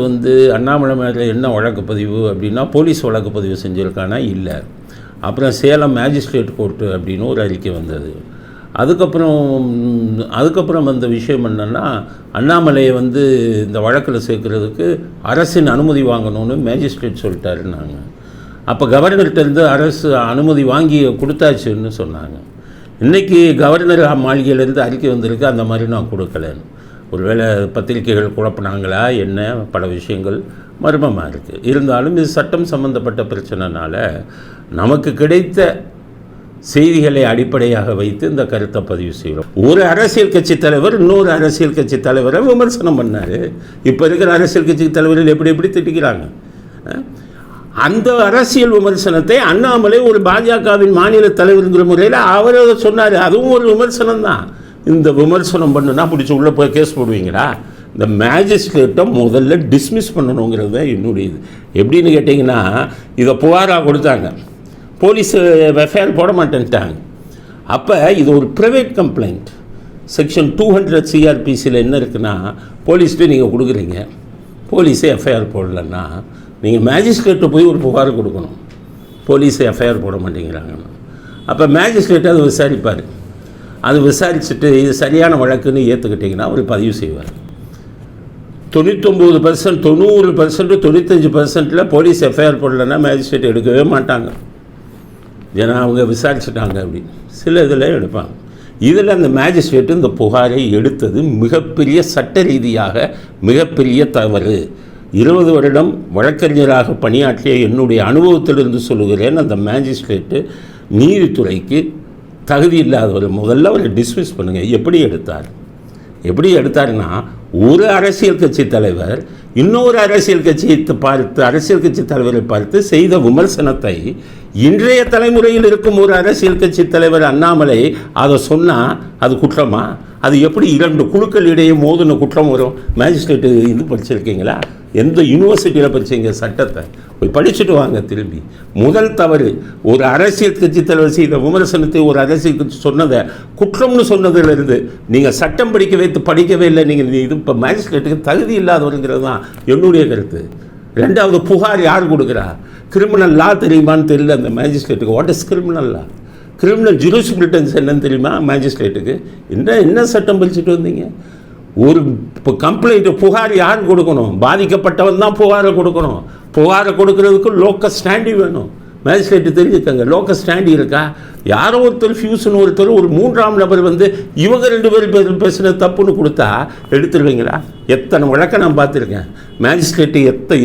வந்து அண்ணாமலை மேலே என்ன வழக்கு பதிவு அப்படின்னா போலீஸ் வழக்கு பதிவு செஞ்சுருக்கானா? இல்லை. அப்புறம் சேலம் மேஜிஸ்ட்ரேட் கோர்ட்டு அப்படின்னு ஒரு அறிக்கை வந்தது. அதுக்கப்புறம் அதுக்கப்புறம் வந்த விஷயம் என்னென்னா அண்ணாமலையை வந்து இந்த வழக்கில் சேர்க்கறதுக்கு அரசின் அனுமதி வாங்கணும்னு மேஜிஸ்ட்ரேட் சொல்லிட்டாருன்னாங்க அப்போ கவர்னர்கிட்டருந்து அரசு அனுமதி வாங்கி கொடுத்தாச்சுன்னு சொன்னாங்க. இன்றைக்கி கவர்னர் மாளிகையிலேருந்து அறிக்கை வந்திருக்கு அந்த மாதிரி நான் கொடுக்கலன்னு ஒருவேளை பத்திரிகைகள் குழப்பினாங்களா? என்ன? பல விஷயங்கள் மர்மமாக இருக்குது இருந்தாலும் இது சட்டம் சம்பந்தப்பட்ட பிரச்சனைனால நமக்கு கிடைத்த செய்திகளை அடிப்படையாக வைத்து இந்த கருத்தை பதிவு செய்கிறோம். ஒரு அரசியல் கட்சி தலைவர் இன்னொரு அரசியல் கட்சி தலைவரை விமர்சனம் பண்ணார். இப்போ இருக்கிற அரசியல் கட்சி தலைவர்கள் எப்படி எப்படி திட்டிக்கிறாங்க? அந்த அரசியல் விமர்சனத்தை அண்ணாமலை ஒரு பாஜகவின் மாநில தலைவருங்கிற முறையில் அவர் சொன்னார். அதுவும் ஒரு விமர்சனம் தான் இந்த விமர்சனம் பண்ணுனா பிடிச்சி உள்ளே போய் கேஸ் போடுவீங்களா? இந்த மேஜிஸ்ட்ரேட்டை முதல்ல டிஸ்மிஸ் பண்ணணுங்கிறது தான் என்னுடைய இது எப்படின்னு கேட்டிங்கன்னா இதை புகாராக கொடுத்தாங்க. போலீஸ் எஃப்ஐஆர் போட மாட்டேன்ட்டாங்க. அப்போ இது ஒரு private complaint section two hundred சிஆர்பிசியில் என்ன இருக்குன்னா போலீஸ்ட்டு நீங்கள் கொடுக்குறீங்க. போலீஸே எஃப்ஐஆர் போடலன்னா நீங்கள் மேஜிஸ்ட்ரேட்டை போய் ஒரு புகார் கொடுக்கணும். போலீஸே எஃப்ஐஆர் போட மாட்டேங்கிறாங்கன்னு. அப்போ மேஜிஸ்ட்ரேட்டை அதை விசாரிப்பார். அது விசாரிச்சுட்டு இது சரியான வழக்குன்னு ஏற்றுக்கிட்டிங்கன்னா அவர் பதிவு செய்வார். தொண்ணூத்தொம்பது பர்சன்ட் தொண்ணூறு பர்சன்ட் தொண்ணூத்தஞ்சு பர்சன்ட்டில் போலீஸ் எஃப்ஐஆர் போடலைன்னா மேஜிஸ்ட்ரேட் எடுக்கவே மாட்டாங்க. ஏன்னா அவங்க விசாரிச்சுட்டாங்க அப்படி. சில இதில் எடுப்பாங்க. இதில் அந்த மேஜிஸ்ட்ரேட்டு இந்த புகாரை எடுத்தது மிகப்பெரிய சட்ட ரீதியாக மிகப்பெரிய தவறு. இருபது வருடம் வழக்கறிஞராக பணியாற்றிய என்னுடைய அனுபவத்திலிருந்து சொல்லுகிறேன். அந்த மேஜிஸ்ட்ரேட்டு நீதித்துறைக்கு தகுதி இல்லாதவர் முதல்ல அவரை டிஸ்மிஸ் பண்ணுங்கள் எப்படி எடுத்தார்? எப்படி எடுத்தாருன்னா ஒரு அரசியல் கட்சி தலைவர் இன்னொரு அரசியல் கட்சியை பார்த்து அரசியல் கட்சி தலைவரை பார்த்து செய்த விமர்சனத்தை இன்றைய தலைமுறையில் இருக்கும் ஒரு அரசியல் கட்சி தலைவர் அண்ணாமலை அதை சொன்னால் அது குற்றமா? அது எப்படி இரண்டு குழுக்கள் இடையே மோதின குற்றம் வரும்? மேஜிஸ்ட்ரேட்டு இது படிச்சிருக்கீங்களா? எந்த யூனிவர்சிட்டியில் படிச்சீங்க சட்டத்தை? போய் படிச்சுட்டு வாங்க திரும்பி. முதல் தவறு ஒரு அரசியல் கட்சி தலைவர் செய்த விமர்சனத்தை ஒரு அரசியல் கட்சி சொன்னதை குற்றம்னு சொன்னதுலேருந்து நீங்கள் சட்டம் படிக்க வைத்து படிக்கவே இல்லை நீங்கள் இது இப்போ மேஜிஸ்ட்ரேட்டுக்கு தகுதி இல்லாதவருங்கிறது தான். என்னுடைய கருத்து. ரெண்டாவது புகார் யார் கொடுக்குறா? கிரிமினல் லா தெரியுமான்னு தெரியல அந்த மேஜிஸ்ட்ரேட்டுக்கு what is criminal law criminal jurisprudence என்னன்னு தெரியுமா மேஜிஸ்ட்ரேட்டுக்கு என்ன என்ன சட்டம் படிச்சுட்டு வந்தீங்க? ஒரு இப்போ கம்ப்ளைண்ட் புகார் யார் கொடுக்கணும்? பாதிக்கப்பட்டவன் தான் புகாரை கொடுக்கணும். புகாரை கொடுக்கறதுக்கு லோக்கல் ஸ்டாண்டி வேணும். மேஜிஸ்ட்ரேட்டு தெரிஞ்சுக்கங்க. லோக்கல் ஸ்டாண்டி இருக்கா? யாரோ ஒருத்தர் ஃபியூஸ்னு ஒருத்தர் ஒரு மூன்றாம் நபர் வந்து இவங்க ரெண்டு பேரும் பேர் பேசின தப்புன்னு கொடுத்தா எடுத்துருவீங்களா? எத்தனை வழக்க நான் பார்த்துருக்கேன். மேஜிஸ்ட்ரேட்டு எத்த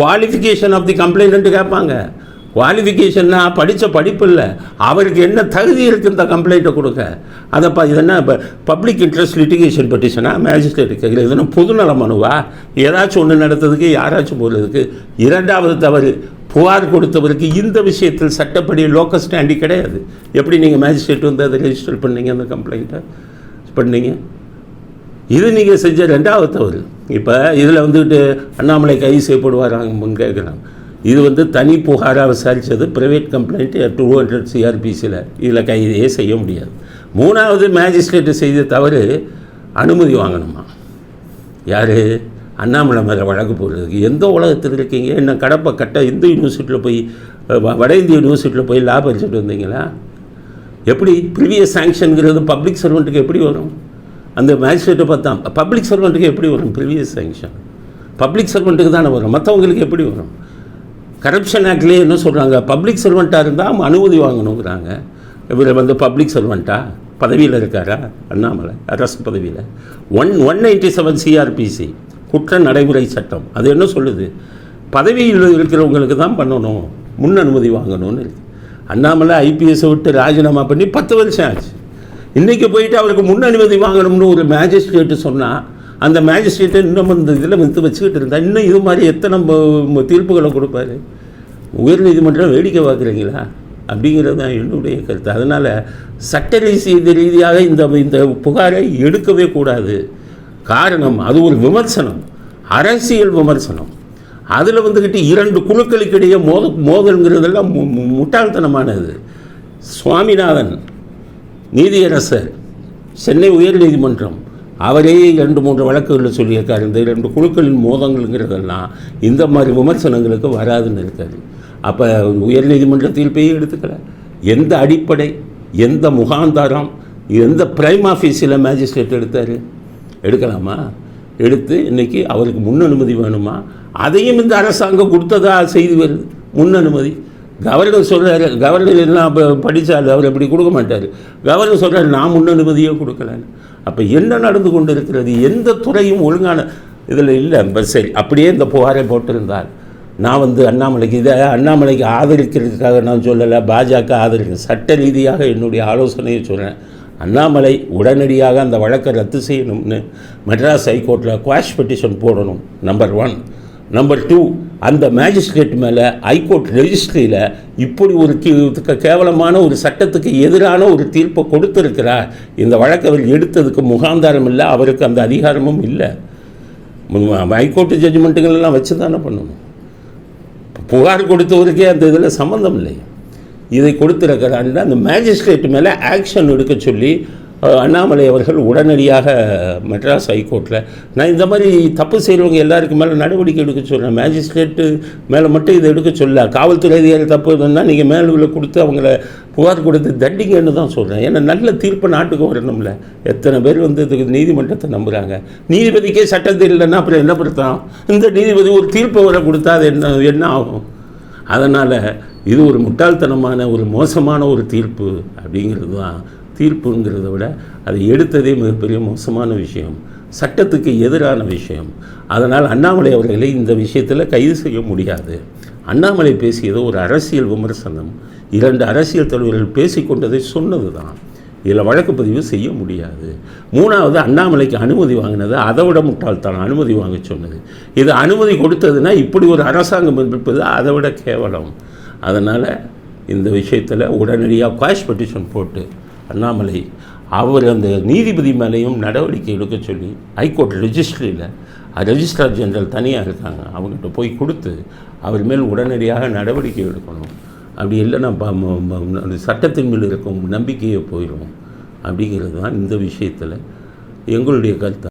குவாலிஃபிகேஷன் ஆஃப் தி கம்ப்ளைண்ட்டு கேட்பாங்க. குவாலிஃபிகேஷன்னா படித்த படிப்பு இல்லை. அவருக்கு என்ன தகுதி இருக்குது இந்த கம்ப்ளைண்ட்டை கொடுக்க? அதை பா இது என்ன இப்போ பப்ளிக் இன்ட்ரெஸ்ட் லிட்டிகேஷன் பெட்டிஷனா மேஜிஸ்ட்ரேட் கேட்கல. இது பொதுநல மனுவா? ஏதாச்சும் ஒன்று நடத்ததுக்கு யாராச்சும் போகிறதுக்கு இரண்டாவது தவறு புகார் கொடுத்தவருக்கு இந்த விஷயத்தில் சட்டப்படி லோக்கல் ஸ்டாண்டி கிடையாது. எப்படி நீங்கள் மேஜிஸ்ட்ரேட் வந்து அதை ரெஜிஸ்டர் பண்ணீங்க அந்த கம்ப்ளைண்ட்டை பண்ணீங்க. இது நீங்கள் செஞ்ச ரெண்டாவது தவறு. இப்போ இதில் வந்துட்டு அண்ணாமலை கைது செய்யப்படுவாராங்கன்னு கேட்குறாங்க இது வந்து தனி புகாராக விசாரித்தது ப்ரைவேட் கம்ப்ளைண்ட் டூ ஹண்ட்ரட் சிஆர்பிசியில் இதில் கைதையே செய்ய முடியாது. மூணாவது மேஜிஸ்ட்ரேட்டு செய்த தவறு அனுமதி வாங்கணுமா? யார்? அண்ணாமலை மேலே வழக்கு போடுறதுக்கு எந்த உலகத்தில் இருக்கீங்க? என்ன கடப்பை கட்ட எந்த யூனிவர்சிட்டியில் போய் வ- வட இந்திய யூனிவர்சிட்டியில் போய் லா படிச்சுட்டு வந்தீங்களா? எப்படி? ப்ரீவியஸ் சாங்ஷனுங்கிறது பப்ளிக் சர்வெண்ட்டுக்கு எப்படி வரும்? அந்த மேஜிஸ்ட்ரேட்டை பார்த்தா பப்ளிக் சர்வெண்ட்டுக்கு எப்படி வரும்? ப்ரீவியஸ் சாங்ஷன் பப்ளிக் சர்வெண்ட்டுக்கு தானே வரும். மற்றவங்களுக்கு எப்படி வரும்? கரப்ஷன் ஆக்ட்லேயே என்ன சொல்கிறாங்க பப்ளிக் சர்வெண்ட்டாக இருந்தால் அனுமதி வாங்கணுங்கிறாங்க. இவர் வந்து பப்ளிக் சர்வெண்ட்டா பதவியில் இருக்காரா? அண்ணாமலை அரசு பதவியில். One one ninety seven CrPC குற்ற நடைமுறை சட்டம். அது என்ன சொல்லுது? பதவியில் இருக்கிறவங்களுக்கு தான் பண்ணணும். முன் அனுமதி வாங்கணும்னு இருக்கு. அண்ணாமலை ஐபிஎஸ்ஸை விட்டு ராஜினாமா பண்ணி பத்து வருஷம் ஆச்சு. இன்றைக்கி போயிட்டு அவருக்கு முன் அனுமதி வாங்கணும்னு ஒரு மேஜிஸ்ட்ரேட்டு சொன்னால் அந்த மேஜிஸ்ட்ரேட்டை இன்னும் இந்த இதில் வந்து வச்சுக்கிட்டு இருந்தா இன்னும் இது மாதிரி எத்தனை தீர்ப்புகளை கொடுப்பாரு? உயர்நீதிமன்றம் வேடிக்கை பார்க்குறீங்களா? அப்படிங்கிறது தான் என்னுடைய கருத்து. அதனால் சட்ட ரீதி ரீதியாக இந்த இந்த புகாரை எடுக்கவே கூடாது. காரணம் அது ஒரு விமர்சனம். அரசியல் விமர்சனம். அதில் வந்துக்கிட்டு இரண்டு குழுக்களுக்கு இடையே மோத மோதல்ங்கிறதெல்லாம் மு- முட்டாள்தனமானது. சுவாமிநாதன் நீதியரசர் சென்னை உயர்நீதிமன்றம் அவரே ரெண்டு மூன்று வழக்குகளில் சொல்லியிருக்காரு இந்த ரெண்டு குழுக்களின் மோதங்கள்ங்கிறதெல்லாம் இந்த மாதிரி விமர்சனங்களுக்கு வராதுன்னு இருக்காரு. அப்போ உயர்நீதிமன்ற தீர்ப்பையே எடுத்துக்கல. எந்த அடிப்படை எந்த முகாந்தாரம் எந்த பிரைம் ஆஃபீஸில் மேஜிஸ்ட்ரேட் எடுத்தார்? எடுக்கலாமா? எடுத்து இன்னைக்கு அவருக்கு முன் அனுமதி வேணுமா? அதையும் இந்த அரசாங்கம் கொடுத்ததா செய்தி வருது. முன் அனுமதி. கவர்னர் சொல்கிறாரு கவர்னர் எல்லாம் இப்போ படித்தார் அவர் இப்படி கொடுக்க மாட்டார். கவர்னர் சொல்கிறார் நான் முன் அனுமதியே கொடுக்கலன்னு. அப்போ என்ன நடந்து கொண்டு இருக்கிறது எந்த துறையும் ஒழுங்கான இதில் இல்லை. சரி அப்படியே இந்த புகாரை போட்டிருந்தார். நான் வந்து அண்ணாமலைக்கு இதை அண்ணாமலைக்கு ஆதரிக்கிறதுக்காக நான் சொல்லலை பாஜக ஆதரிக்க சட்ட ரீதியாக என்னுடைய ஆலோசனையை சொல்கிறேன் அண்ணாமலை உடனடியாக அந்த வழக்கை ரத்து செய்யணும்னு மெட்ராஸ் ஹைகோர்ட்டில் குவாஷ் பெட்டிஷன் போடணும் நம்பர் ஒன் நம்பர் டூ அந்த மேஜிஸ்ட்ரேட் மேலே ஹைகோர்ட் ரெஜிஸ்ட்ரியில் இப்படி ஒரு கேவலமான ஒரு சட்டத்துக்கு எதிரான ஒரு தீர்ப்பை கொடுத்துருக்கிறார். இந்த வழக்கை அவர் எடுத்ததுக்கு முகாந்தாரம் இல்லை அவருக்கு அந்த அதிகாரமும் இல்லை. ஹைகோர்ட்டு ஜட்ஜ்மெண்ட்டுகள் எல்லாம் வச்சு தானே பண்ணணும். புகார் கொடுத்தவருக்கே அந்த இதில் சம்மந்தம் இல்லை இதை கொடுத்திருக்கிறாருன்னா அந்த மேஜிஸ்ட்ரேட் மேலே ஆக்ஷன் எடுக்க சொல்லி அண்ணாமலை அவர்கள் உடனடியாக மெட்ராஸ் ஹைகோர்ட்டில் நான் இந்த மாதிரி தப்பு செய்கிறவங்க எல்லாருக்கும் மேலே நடவடிக்கை எடுக்க சொல்கிறேன் மேஜிஸ்ட்ரேட்டு மேலே மட்டும் இதை எடுக்க சொல்ல. காவல்துறை அதிகாரி தப்பு இருந்தால் நீங்கள் மேலுள்ள கொடுத்து அவங்கள புகார் கொடுத்து தண்டிங்கன்னு தான் சொல்கிறேன் ஏன்னா நல்ல தீர்ப்பு நாட்டுக்கு வரணும்ல. எத்தனை பேர் வந்து இதுக்கு நீதிமன்றத்தை நம்புகிறாங்க நீதிபதிக்கே சட்டம் தெரியலன்னா அப்புறம் என்ன பண்ணுறான் இந்த நீதிபதி ஒரு தீர்ப்பை வர கொடுத்தா அது என்ன என்ன ஆகும்? அதனால் இது ஒரு முட்டாள்தனமான ஒரு மோசமான ஒரு தீர்ப்பு அப்படிங்கிறது தான். தீர்ப்புங்கிறத விட அதை எடுத்ததே மிகப்பெரிய மோசமான விஷயம். சட்டத்துக்கு எதிரான விஷயம். அதனால் அண்ணாமலை அவர்களை இந்த விஷயத்தில் கைது செய்ய முடியாது. அண்ணாமலை பேசியது ஒரு அரசியல் விமர்சனம். இரண்டு அரசியல் தலைவர்கள் பேசிக்கொண்டதை சொன்னது தான். இதில் வழக்கு பதிவு செய்ய முடியாது. மூணாவது அண்ணாமலைக்கு அனுமதி வாங்கினது அதை விட முட்டாள்தான் அனுமதி வாங்க சொன்னது. இது அனுமதி கொடுத்ததுன்னா இப்படி ஒரு அரசாங்கம் இருப்பது அதை விட கேவலம். அதனால் இந்த விஷயத்தில் உடனடியாக குவாஷ் பெட்டிஷன் போட்டு அண்ணாமலை அவர் அந்த நீதிபதி மேலேயும் நடவடிக்கை எடுக்க சொல்லி ஹைகோர்ட் ரெஜிஸ்ட்ரியில் ரெஜிஸ்ட்ரார் ஜெனரல் தனியாக இருக்காங்க. அவங்ககிட்ட போய் கொடுத்து அவர் மேல் உடனடியாக நடவடிக்கை எடுக்கணும். அப்படி இல்லைன்னா அந்த சட்டத்தின் மேல் இருக்கும் நம்பிக்கையை போயிடும் அப்படிங்கிறது தான் இந்த விஷயத்தில் எங்களுடைய கருத்து.